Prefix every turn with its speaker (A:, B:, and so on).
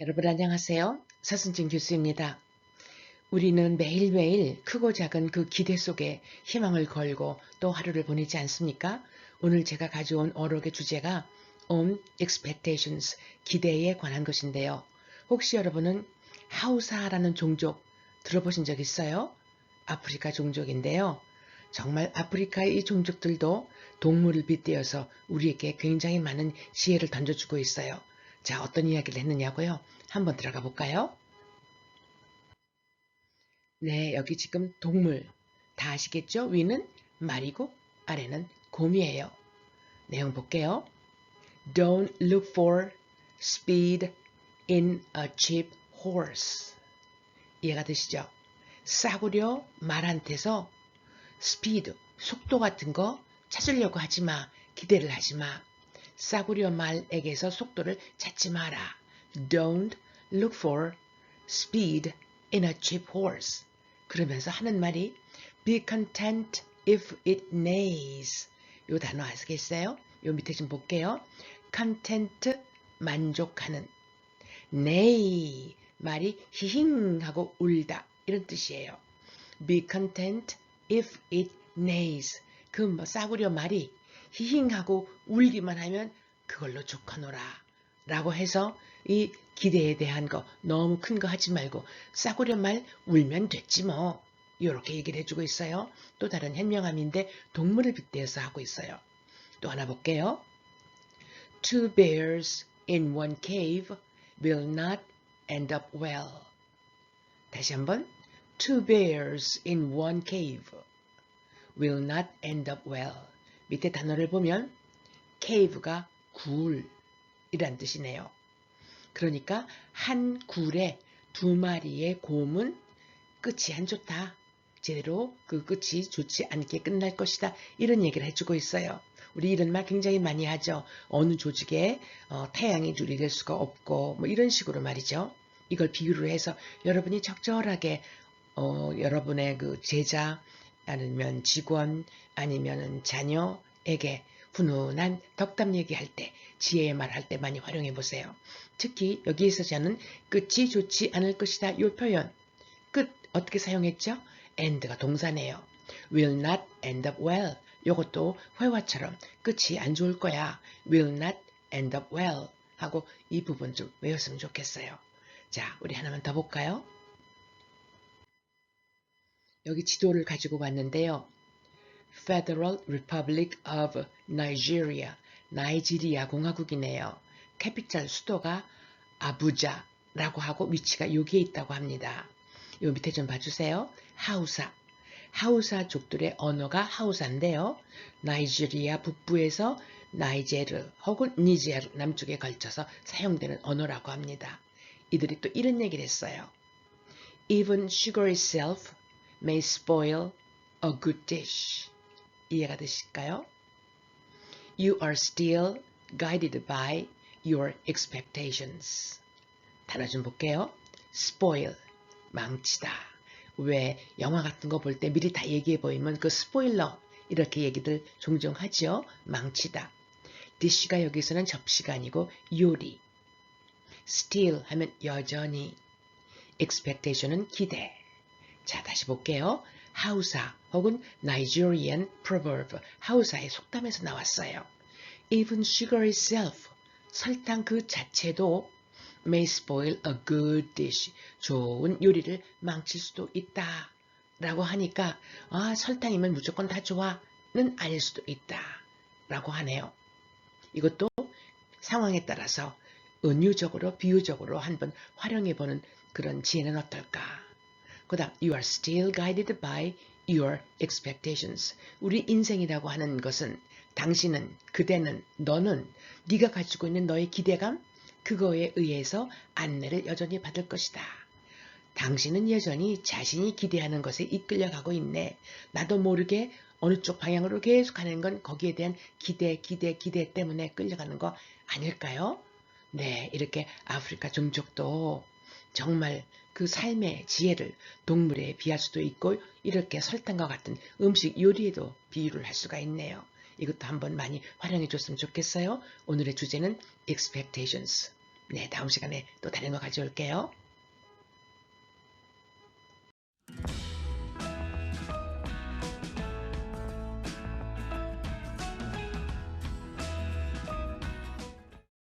A: 여러분 안녕하세요. 서순진 교수입니다. 우리는 매일매일 크고 작은 그 기대 속에 희망을 걸고 또 하루를 보내지 않습니까? 오늘 제가 가져온 어록의 주제가 on expectations, 기대에 관한 것인데요. 혹시 여러분은 하우사라는 종족 들어보신 적 있어요? 아프리카 종족인데요. 정말 아프리카의 이 종족들도 동물을 빗대어서 우리에게 굉장히 많은 지혜를 던져주고 있어요. 자, 어떤 이야기를 했느냐고요? 한번 들어가 볼까요? 네, 여기 지금 동물 다 아시겠죠? 위는 말이고 아래는 곰이에요. 내용 볼게요. Don't look for speed in a cheap horse. 이해가 되시죠? 싸구려 말한테서 스피드, 속도 같은 거 찾으려고 하지 마. 기대를 하지 마. 싸구려 말에게서 속도를 찾지 마라. Don't look for speed in a cheap horse. 그러면서 하는 말이 be content if it neighs. 요 단어 아시겠어요? 요 밑에 좀 볼게요. content 만족하는 neigh 말이 히힝 하고 울다 이런 뜻이에요. be content if it neighs. 그 뭐 싸구려 말이 히힝하고 울기만 하면 그걸로 좋거노라 라고 해서 이 기대에 대한 거 너무 큰 거 하지 말고 싸구려 말 울면 됐지 뭐 이렇게 얘기를 해주고 있어요. 또 다른 현명함인데 동물을 빗대어서 하고 있어요. 또 하나 볼게요. Two bears in one cave will not end up well. 다시 한번 Two bears in one cave will not end up well. 밑에 단어를 보면 cave가 굴이란 뜻이네요. 그러니까 한 굴에 두 마리의 곰은 끝이 안 좋다. 제대로 그 끝이 좋지 않게 끝날 것이다. 이런 얘기를 해주고 있어요. 우리 이런 말 굉장히 많이 하죠. 어느 조직에 어, 태양의 줄이 될 수가 없고 뭐 이런 식으로 말이죠. 이걸 비유로 해서 여러분이 적절하게 어, 여러분의 그 제자 아니면 직원 아니면 자녀에게 훈훈한 덕담 얘기할 때 지혜의 말 할 때 많이 활용해 보세요. 특히 여기에서 저는 끝이 좋지 않을 것이다. 이 표현 끝 어떻게 사용했죠? end가 동사네요. will not end up well. 이것도 회화처럼 끝이 안 좋을 거야. will not end up well 하고 이 부분 좀 외웠으면 좋겠어요. 자, 우리 하나만 더 볼까요? 여기 지도를 가지고 왔는데요. Federal Republic of Nigeria, 나이지리아 공화국이네요. 캐피탈 수도가 아부자라고 하고 위치가 여기에 있다고 합니다. 요 밑에 좀 봐주세요. 하우사. 하우사족들의 언어가 하우사인데요. 나이지리아 북부에서 나이제르 혹은 니제르 남쪽에 걸쳐서 사용되는 언어라고 합니다. 이들이 또 이런 얘기를 했어요. Even sugar itself may spoil a good dish. 이해가 되실까요? You are still guided by your expectations. 단어 좀 볼게요. spoil, 망치다. 왜 영화 같은 거 볼 때 미리 다 얘기해 보이면 그 스포일러 이렇게 얘기들 종종 하죠. 망치다. dish가 여기서는 접시가 아니고 요리. still 하면 여전히. expectation은 기대. 자, 다시 볼게요. 하우사 혹은 Nigerian proverb, 하우사의 속담에서 나왔어요. Even sugar itself, 설탕 그 자체도 may spoil a good dish, 좋은 요리를 망칠 수도 있다. 라고 하니까 아 설탕이면 무조건 다 좋아는 아닐 수도 있다. 라고 하네요. 이것도 상황에 따라서 은유적으로 비유적으로 한번 활용해보는 그런 지혜는 어떨까? 그 다음 you are still guided by your expectations. 우리 인생이라고 하는 것은 당신은, 그대는, 너는 네가 가지고 있는 너의 기대감 그거에 의해서 안내를 여전히 받을 것이다. 당신은 여전히 자신이 기대하는 것에 이끌려가고 있네. 나도 모르게 어느 쪽 방향으로 계속 가는 건 거기에 대한 기대, 기대, 기대 때문에 끌려가는 거 아닐까요? 네, 이렇게 아프리카 종족도 정말 그 삶의 지혜를 동물에 비할 수도 있고 이렇게 설탕과 같은 음식 요리에도 비유를 할 수가 있네요. 이것도 한번 많이 활용해 줬으면 좋겠어요. 오늘의 주제는 expectations. 네, 다음 시간에 또 다른 거 가져올게요.